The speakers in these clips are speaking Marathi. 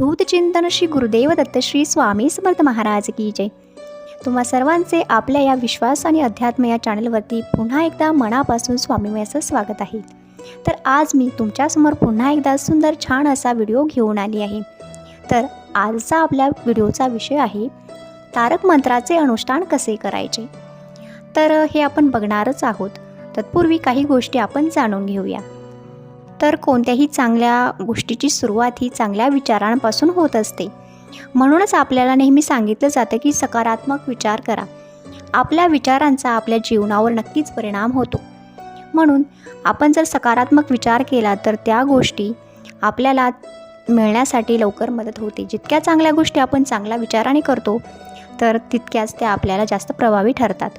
धूतचिंतन श्री गुरुदेव दत्त श्री स्वामी समर्थ महाराज की जय. तुम्हा सर्वांचे आपल्या या विश्वास आणि अध्यात्म या चॅनलवरती पुन्हा एकदा मनापासून स्वामीमयाचं स्वागत आहे. तर आज मी तुमच्यासमोर पुन्हा एकदा सुंदर छान असा व्हिडिओ घेऊन आली आहे. तर आजचा आपल्या व्हिडिओचा विषय आहे तारक मंत्राचे अनुष्ठान कसे करायचे? तर हे आपण बघणारच आहोत. तत्पूर्वी काही गोष्टी आपण जाणून घेऊया. तर कोणत्याही चांगल्या गोष्टीची सुरुवात ही चांगल्या विचारांपासून होत असते. म्हणूनच आपल्याला नेहमी सांगितलं जातं की सकारात्मक विचार करा. आपल्या विचारांचा आपल्या जीवनावर नक्कीच परिणाम होतो. म्हणून आपण जर सकारात्मक विचार केला तर त्या गोष्टी आपल्याला मिळण्यासाठी लवकर मदत होते. जितक्या चांगल्या गोष्टी आपण चांगल्या विचाराने करतो तर तितक्याच त्या आपल्याला जास्त प्रभावी ठरतात.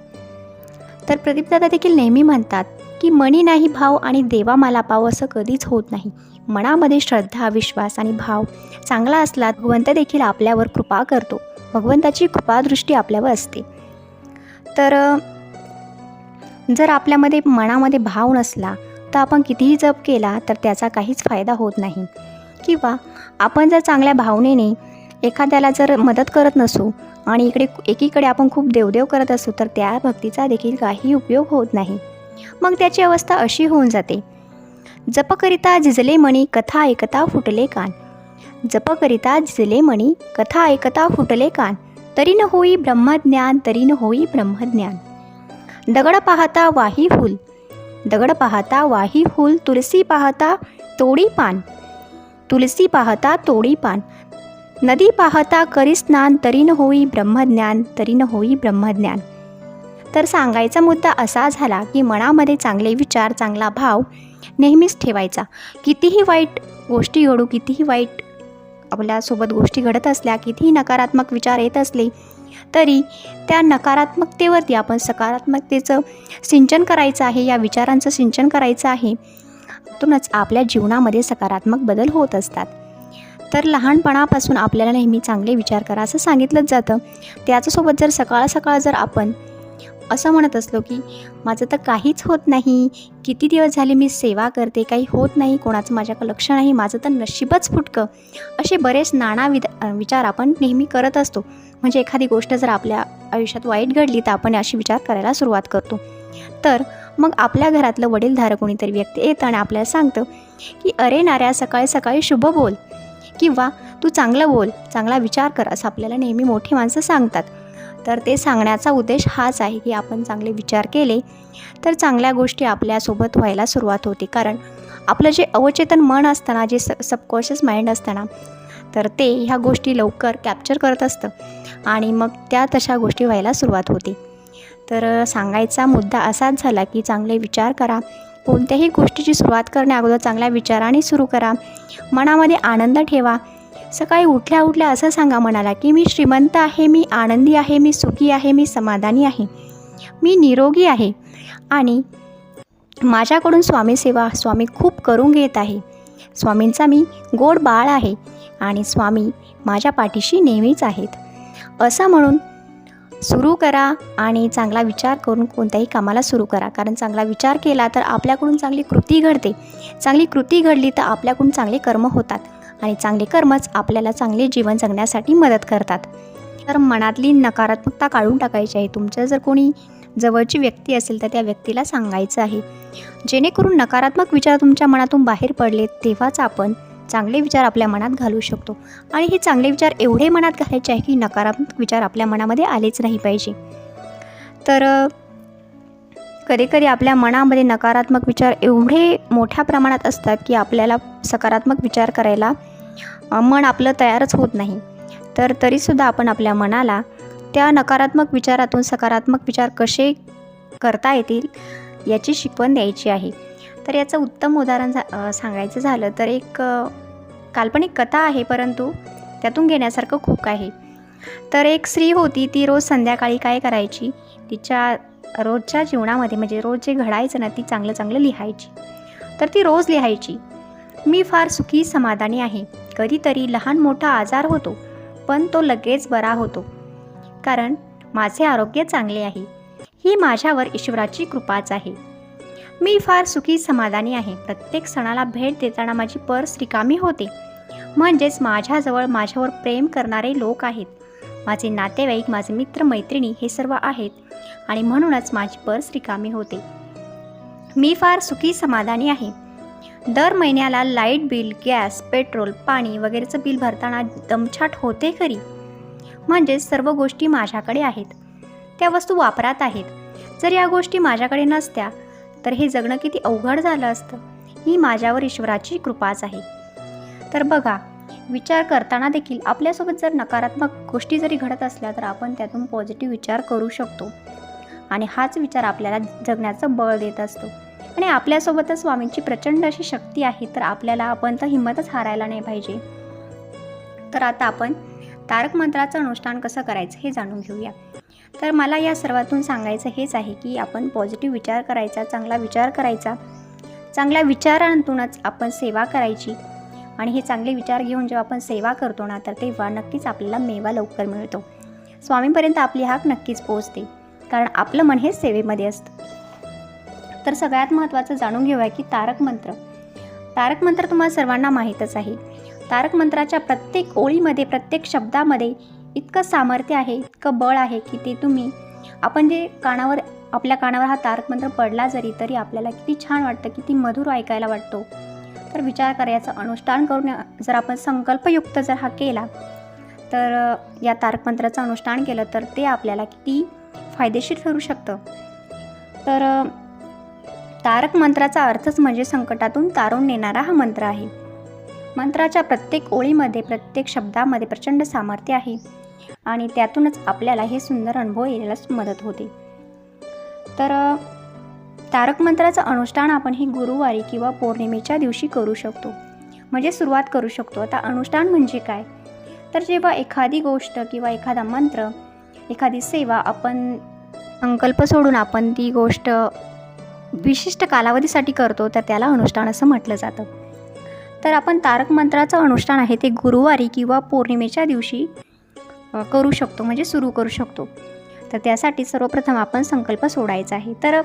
तर प्रदीपदादा देखील नेहमी म्हणतात की मणी नाही भाव आणि देवा मला पाव असं कधीच होत नाही. मनामध्ये श्रद्धा विश्वास आणि भाव चांगला असला भगवंत देखील आपल्यावर कृपा करतो. भगवंताची कृपादृष्टी आपल्यावर असते. तर जर आपल्यामध्ये मनामध्ये भाव नसला तर आपण कितीही जप केला तर त्याचा काहीच फायदा होत नाही. किंवा आपण जर चांगल्या भावनेने एखाद्याला जर मदत करत नसू आणि इकडे एकीकडे आपण खूप देवदेव करत असू तर त्या भक्तीचा देखील काही उपयोग होत नाही. मग त्याची अवस्था अशी होऊन जाते. जपकरिता झिजले मणी कथा ऐकता फुटले कान. जपकरिता झिजले मणी कथा ऐकता फुटले कान. तरी न होई ब्रह्मज्ञान तरी न होई ब्रह्मज्ञान. दगड पाहता वाही फूल. दगड पाहता वाही फूल तुलसी पाहता तोडी पान. तुलसी पाहता तोडी पान. नदी पाहता करी स्नान तरी न होई ब्रह्मज्ञान तरी न होई ब्रह्मज्ञान. तर सांगायचा मुद्दा असा झाला की मनामध्ये चांगले विचार चांगला भाव नेहमीच ठेवायचा. कितीही वाईट गोष्टी घडू कितीही वाईट आपल्यासोबत गोष्टी घडत असल्या कितीही नकारात्मक विचार येत असले तरी त्या नकारात्मकतेवरती आपण सकारात्मकतेचं सिंचन करायचं आहे या विचारांचं सिंचन करायचं आहे त्यातूनच आपल्या जीवनामध्ये सकारात्मक बदल होत असतात. तर लहानपणापासून आपल्याला नेहमी चांगले विचार करा असं सांगितलंच जातं. त्याच्यासोबत जर सकाळ सकाळ जर आपण असं म्हणत असलो की माझं तर काहीच होत नाही. किती दिवस झाले मी सेवा करते काही होत नाही कोणाचं माझ्याकडं लक्ष नाही माझं तर नशीबच फुटकं. असे बरेच नाना विद विचार आपण नेहमी करत असतो. म्हणजे एखादी गोष्ट जर आपल्या आयुष्यात वाईट घडली तर आपण अशी विचार करायला सुरुवात करतो. तर मग आपल्या घरातलं वडीलधारं कोणीतरी व्यक्ती येतं आणि आपल्याला सांगतं की अरे नाऱ्या सकाळी सकाळी शुभ बोल. किंवा तू चांगलं बोल चांगला विचार कर असं आपल्याला नेहमी मोठी माणसं सांगतात. तर ते सांगण्याचा उद्देश हाच आहे की आपण चांगले विचार केले तर चांगल्या गोष्टी आपल्यासोबत व्हायला सुरुवात होते. कारण आपलं जे अवचेतन मन असताना जे स सबकॉन्शियस माइंड असताना तर ते ह्या गोष्टी लवकर कॅप्चर करत असतं आणि मग त्या तशा गोष्टी व्हायला सुरुवात होते. तर सांगायचा मुद्दा असाच झाला की चांगले विचार करा. कोणत्याही गोष्टीची सुरुवात करण्या अगोदर चांगल्या विचाराने सुरू करा. मनामध्ये आनंद ठेवा. सकाळी उठल्या उठल्या असं सांगा मनाला की मी श्रीमंत आहे मी आनंदी आहे मी सुखी आहे मी समाधानी आहे. मी निरोगी आहे. आणि माझ्याकडून स्वामी सेवा स्वामी खूप करून घेत आहे. स्वामींचा मी गोड बाळ आहे आणि स्वामी माझ्या पाठीशी नेहमीच आहेत. असं म्हणून सुरू करा आणि चांगला विचार करून कोणत्याही कामाला सुरू करा. कारण चांगला विचार केला तर आपल्याकडून चांगली कृती घडते. चांगली कृती घडली तर आपल्याकडून चांगले कर्म होतात. आणि चांगले कर्मच आपल्याला चांगले जीवन जगण्यासाठी मदत करतात. तर मनातली नकारात्मकता काढून टाकायची आहे. तुमच्या जर कोणी जवळची व्यक्ती असेल तर त्या व्यक्तीला सांगायचं आहे. जेणेकरून नकारात्मक विचार तुमच्या मनातून बाहेर पडले तेव्हाच आपण चांगले विचार आपल्या मनात घालू शकतो. आणि हे चांगले विचार एवढे मनात घालायचे आहे की नकारात्मक विचार आपल्या मनामध्ये आलेच नाही पाहिजे. तर कधीकधी आपल्या मनामध्ये नकारात्मक विचार एवढे मोठ्या प्रमाणात असतात की आपल्याला सकारात्मक विचार करायला मन आपलं तयारच होत नाही. तर तरीसुद्धा आपण आपल्या मनाला त्या नकारात्मक विचारातून सकारात्मक विचार कसे करता येतील याची शिकवण द्यायची आहे. तर याचं उत्तम उदाहरण झा सांगायचं झालं तर एक काल्पनिक कथा आहे परंतु त्यातून घेण्यासारखं खूप आहे तर एक स्त्री होती ती रोज संध्याकाळी काय करायची? तिच्या रोजच्या जीवनामध्ये म्हणजे रोज जे घडायचं ना ती चांगलं चांगलं लिहायची. तर ती रोज लिहायची. मी फार सुखी समाधानी आहे. कधीतरी लहान मोठा आजार होतो पण तो लगेच बरा होतो. कारण माझे आरोग्य चांगले आहे. ही माझ्यावर ईश्वराची कृपाच आहे. मी फार सुखी समाधानी आहे. प्रत्येक सणाला भेट देताना माझी पर्स रिकामी होते. म्हणजेच माझ्याजवळ माझ्यावर प्रेम करणारे लोक आहेत. माझे नातेवाईक माझे मित्र मैत्रिणी हे सर्व आहेत आणि म्हणूनच माझी पर्स रिकामी होते. मी फार सुखी समाधानी आहे. दर महिन्याला लाइट बिल गॅस पेट्रोल पाणी वगैरेचं बिल भरताना दमछाट होते खरी? म्हणजेच सर्व गोष्टी माझ्याकडे आहेत. त्या वस्तू वापरात आहेत. जर या गोष्टी माझ्याकडे नसत्या तर हे जगणं किती अवघड झालं असतं. ही माझ्यावर ईश्वराची कृपाच आहे. तर बघा विचार करताना देखील आपल्यासोबत जर नकारात्मक गोष्टी जरी घडत असल्या तर आपण त्यातून पॉझिटिव्ह विचार करू शकतो. आणि हाच विचार आपल्याला जगण्याचं बळ देत असतो. आणि आपल्यासोबतच स्वामींची प्रचंड अशी शक्ती आहे तर आपल्याला आपण तर हिंमतच हारायला नाही पाहिजे. तर आता आपण तारक मंत्राचं अनुष्ठान कसं करायचं हे जाणून घेऊया. तर मला या सर्वातून सांगायचं हेच आहे की आपण पॉझिटिव्ह विचार करायचा चांगला विचार करायचा. चांगल्या विचारांतूनच आपण सेवा करायची. आणि हे चांगले विचार घेऊन जेव्हा आपण सेवा करतो ना तर तेव्हा नक्कीच आपल्याला मेवा लवकर मिळतो. स्वामींपर्यंत आपली हाक नक्कीच पोहोचते कारण आपलं मन हे सेवेमध्ये असतं. तर सगळ्यात महत्त्वाचं जाणून घेऊया की तारक मंत्र. तारक मंत्र तुम्हाला सर्वांना माहीतच आहे. तारक मंत्राच्या प्रत्येक ओळीमध्ये प्रत्येक शब्दामध्ये इतकं सामर्थ्य आहे इतकं बळ आहे की ते तुम्ही आपण जे कानावर आपल्या कानावर हा तारक मंत्र पडला जरी तरी आपल्याला किती छान वाटतं किती मधुर ऐकायला वाटतो. तर विचार करायचं. अनुष्ठान करून जर आपण संकल्पयुक्त जर हा केला तर या तारकमंत्राचं अनुष्ठान केलं तर ते आपल्याला किती फायदेशीर ठरू शकतं. तर तारक मंत्राचा अर्थच म्हणजे संकटातून तारून नेणारा हा मंत्र आहे. मंत्राच्या प्रत्येक ओळीमध्ये प्रत्येक शब्दामध्ये प्रचंड सामर्थ्य आहे आणि त्यातूनच आपल्याला हे सुंदर अनुभव येण्यास मदत होते. तर तारक मंत्राचं अनुष्ठान आपण हे गुरुवारी किंवा पौर्णिमेच्या दिवशी करू शकतो. म्हणजे सुरुवात करू शकतो. आता अनुष्ठान म्हणजे काय? तर जेव्हा एखादी गोष्ट किंवा एखादा मंत्र एखादी सेवा आपण संकल्प सोडून आपण ती गोष्ट विशिष्ट कालावधीसाठी करतो तर त्याला अनुष्ठान असं म्हटलं जातं. तर आपण तारक मंत्राचं अनुष्ठान आहे ते गुरुवारी किंवा पौर्णिमेच्या दिवशी करू शकतो. म्हणजे सुरू करू शकतो. तर त्यासाठी सर्वप्रथम आपण संकल्प सोडायचा आहे. तर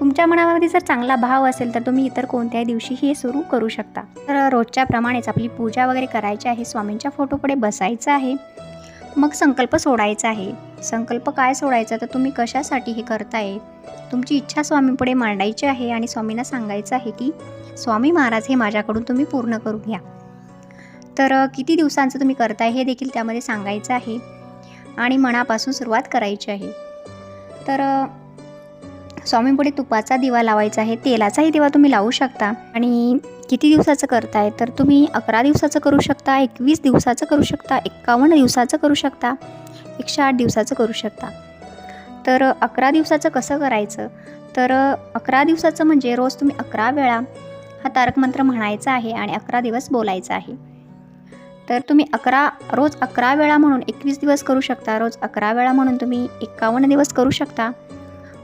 तुमच्या मनामध्ये जर चांगला भाव असेल तर तुम्ही इतर कोणत्याही दिवशी हे सुरू करू शकता. तर रोजच्या प्रमाणेच आपली पूजा वगैरे करायची आहे स्वामींच्या फोटोपुढे बसायचं आहे. मग संकल्प सोडायचा आहे. संकल्प काय सोडायचा? तर तुम्ही कशासाठी हे करताय? तुमची इच्छा स्वामीपुढे मांडायची आहे आणि स्वामींना सांगायचं आहे की स्वामी महाराज हे माझ्याकडून तुम्ही पूर्ण करून घ्या. तर किती दिवसांचं तुम्ही करताय हे देखील त्यामध्ये सांगायचं आहे. आणि मनापासून सुरुवात करायची आहे. तर स्वामीपुढे तुपाचा दिवा लावायचा आहे. तेलाचाही दिवा तुम्ही लावू शकता. आणि किती दिवसाचं करताय? तर तुम्ही अकरा दिवसाचं करू शकता एकवीस दिवसाचं करू शकता एक्कावन्न दिवसाचं करू शकता एकशे आठ दिवसाचं करू शकता. तर अकरा दिवसाचं कसं करायचं? तर अकरा दिवसाचं म्हणजे रोज तुम्ही अकरा वेळा हा तारक मंत्र म्हणायचा आहे आणि अकरा दिवस बोलायचा आहे. तर तुम्ही अकरा रोज अकरा वेळा म्हणून एकवीस दिवस करू शकता. रोज अकरा वेळा म्हणून तुम्ही एक्कावन्न दिवस करू शकता.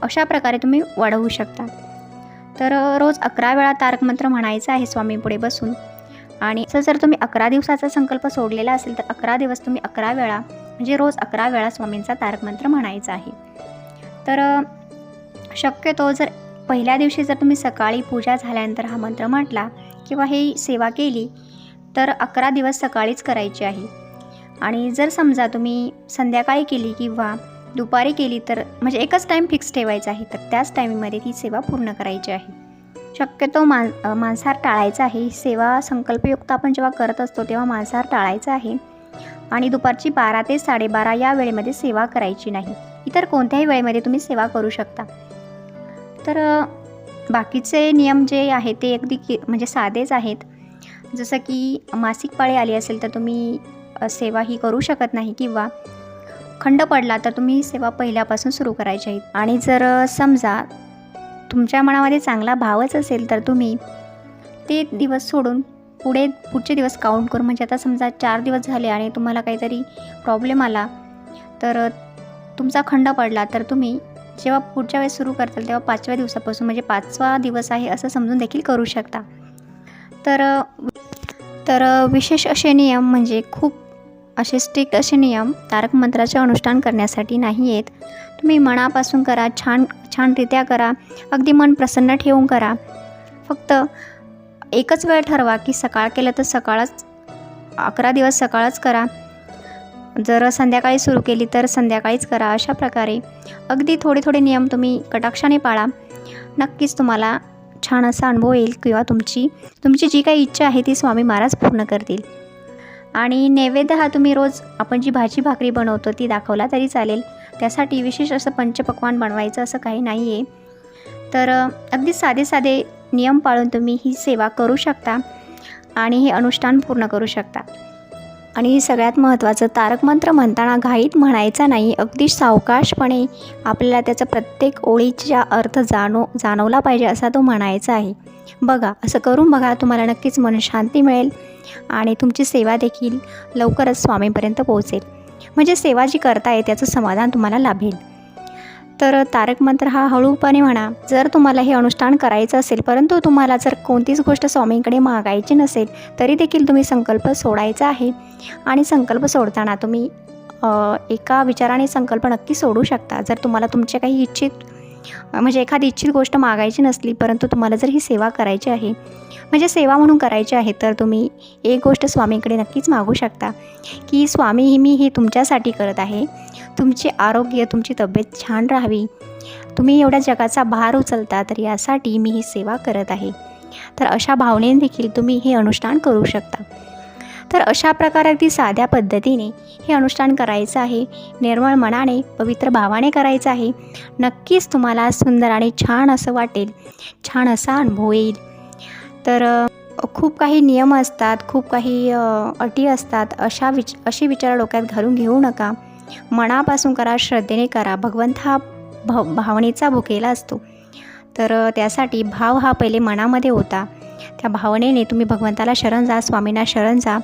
अशा प्रकारे तुम्ही वाढवू शकता. तर रोज अकरा वेळा तारकमंत्र म्हणायचं म्हणायचा आहे स्वामीपुढे बसून. आणि असं जर तुम्ही अकरा दिवसाचा संकल्प सोडलेला असेल तर अकरा दिवस तुम्ही अकरा वेळा म्हणजे रोज अकरा वेळा स्वामींचा तारकमंत्र म्हणायचा आहे. तर शक्यतो जर पहिल्या दिवशी जर तुम्ही सकाळी पूजा झाल्यानंतर हा मंत्र म्हटला किंवा ही सेवा केली तर अकरा दिवस सकाळीच करायची आहे. आणि जर समजा तुम्ही संध्याकाळी केली किंवा दुपारी केली तर म्हणजे एकच टाईम फिक्स ठेवायचा आहे तर त्याच टायमिंगमध्ये ती सेवा पूर्ण करायची आहे. शक्यतो मां मांसाहार टाळायचा आहे. ही सेवा संकल्पयुक्त आपण जेव्हा करत असतो तेव्हा मांसाहार टाळायचा आहे. आणि दुपारची बारा ते साडेबारा या वेळेमध्ये सेवा करायची नाही. इतर कोणत्याही वेळेमध्ये तुम्ही सेवा करू शकता. तर बाकीचे नियम जे आहे ते अगदी की म्हणजे साधेच आहेत. जसं की मासिक पाळी आली असेल तर तुम्ही सेवा ही करू शकत नाही किंवा खंड पडला तर तुम्ही सेवा पहिल्यापासून सुरू करायची आहे. आणि जर समजा तुमच्या मनामध्ये चांगला भावच असेल तर तुम्ही ते दिवस सोडून पुढे पुढचे दिवस काउंट करून म्हणजे आता समजा चार दिवस झाले आणि तुम्हाला काहीतरी प्रॉब्लेम आला तर तुमचा खंड पडला तर तुम्ही जेव्हा पुढच्या वेळेस सुरू करताल तेव्हा पाचव्या दिवसापासून म्हणजे पाचवा दिवस आहे असं समजून देखील करू शकता. तर तर विशेष असे नियम म्हणजे खूप असे स्ट्रिक्ट असे नियम तारक मंत्राचे अनुष्ठान करण्यासाठी नाही आहेत तुम्ही मनापासून करा छान छानरित्या करा अगदी मन प्रसन्न ठेवून करा. फक्त एकच वेळ ठरवा की सकाळ केलं तर सकाळच अकरा दिवस सकाळच करा. जर संध्याकाळी सुरू केली तर संध्याकाळीच करा अशा प्रकारे. अगदी थोडे थोडे नियम तुम्ही कटाक्षाने पाळा. नक्कीच तुम्हाला छान असा अनुभव येईल किंवा तुमची तुमची जी काही इच्छा आहे ती स्वामी महाराज पूर्ण करतील. आणि नैवेद्य हा तुम्ही रोज आपण जी भाजी भाकरी बनवतो ती दाखवला तरी चालेल. त्यासाठी विशेष असं पंचपक्वान बनवायचं असं काही नाही आहे तर अगदी साधे साधे नियम पाळून तुम्ही ही सेवा करू शकता आणि हे अनुष्ठान पूर्ण करू शकता. आणि सगळ्यात महत्त्वाचं तारक मंत्र म्हणताना घाईत म्हणायचा नाही. अगदी सावकाशपणे आपल्याला त्याचा प्रत्येक ओळीचा अर्थ जाणव जाणवला पाहिजे असा तो म्हणायचा आहे. बघा असं करून बघा तुम्हाला नक्कीच मनशांती मिळेल आणि तुमची सेवा देखील लवकरच स्वामींपर्यंत पोहोचेल. म्हणजे सेवा जी करताय त्याचं समाधान तुम्हाला लाभेल. तर तारक मंत्र हा हळूपणे म्हणा जर तुम्हाला हे अनुष्ठान करायचं असेल परंतु तुम्हाला जर कोणतीच गोष्ट स्वामींकडे मागायची नसेल तरी देखील तुम्ही संकल्प सोडायचा आहे. आणि संकल्प सोडताना तुम्ही एका विचाराने संकल्प नक्की सोडू शकता. जर तुम्हाला तुमच्या काही इच्छित म्हणजे एखादी इच्छित गोष्ट मागायची नसली परंतु तुम्हाला जर ही सेवा करायची आहे म्हणजे सेवा म्हणून करायची आहे तर तुम्ही एक गोष्ट स्वामींकडे नक्कीच मागू शकता की स्वामी ही मी हे तुमच्यासाठी करत आहे. तुमचे आरोग्य तुमची तब्येत छान राहावी. तुम्ही एवढ्या जगाचा भार उचलता तर यासाठी मी ही सेवा करत आहे. तर अशा भावनेने देखील तुम्ही हे अनुष्ठान करू शकता. तर अशा प्रकारे अगदी साध्या पद्धतीने हे अनुष्ठान करायचं आहे. निर्मळ मनाने पवित्र भावाने करायचं आहे. नक्कीच तुम्हाला सुंदर आणि छान असं वाटेल. छान असा अनुभव येईल. तर खूप काही नियम असतात खूप काही अटी असतात. अशा विच अशी विचार डोक्यात घालून घेऊ नका. मनापासून करा श्रद्धेने करा. भगवंत हा भाव भावनेचा भुकेला असतो. तर त्यासाठी भाव हा पहिले मनामध्ये होता. त्या भावनेने तुम्ही भगवंताला शरण जा स्वामींना शरण जा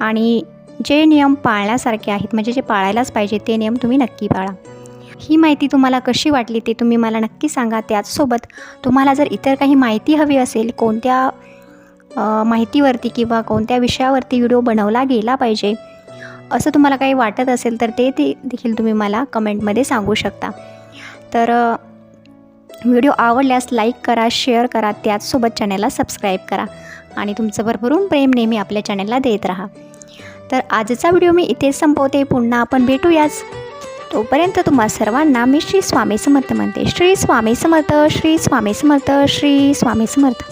आणि जे नियम पाळण्यासारखे आहेत म्हणजे जे पाळायलाच पाहिजे ते नियम तुम्ही नक्की पाळा. ही माहिती तुम्हाला कशी वाटली ते तुम्ही मला नक्की सांगा. त्याचसोबत तुम्हाला जर इतर काही माहिती हवी असेल कोणत्या माहितीवरती किंवा कोणत्या विषयावरती व्हिडिओ बनवला गेला पाहिजे असं तुम्हाला काही वाटत असेल तर ते ते देखील तुम्ही मला कमेंटमध्ये सांगू शकता. तर व्हिडिओ आवडल्यास लाईक करा शेअर करा त्याचसोबत चॅनलला सबस्क्राईब करा आणि तुमचं भरभरून प्रेम नेहमी आपल्या चॅनलला देत राहा. तर आजचा व्हिडिओ मी इथेच संपवते. पुन्हा आपण भेटूयाच. तोपर्यंत तुम्हा सर्वांना मी श्री स्वामी समर्थ म्हणते. श्री स्वामी समर्थ श्री स्वामी समर्थ श्री स्वामी समर्थ.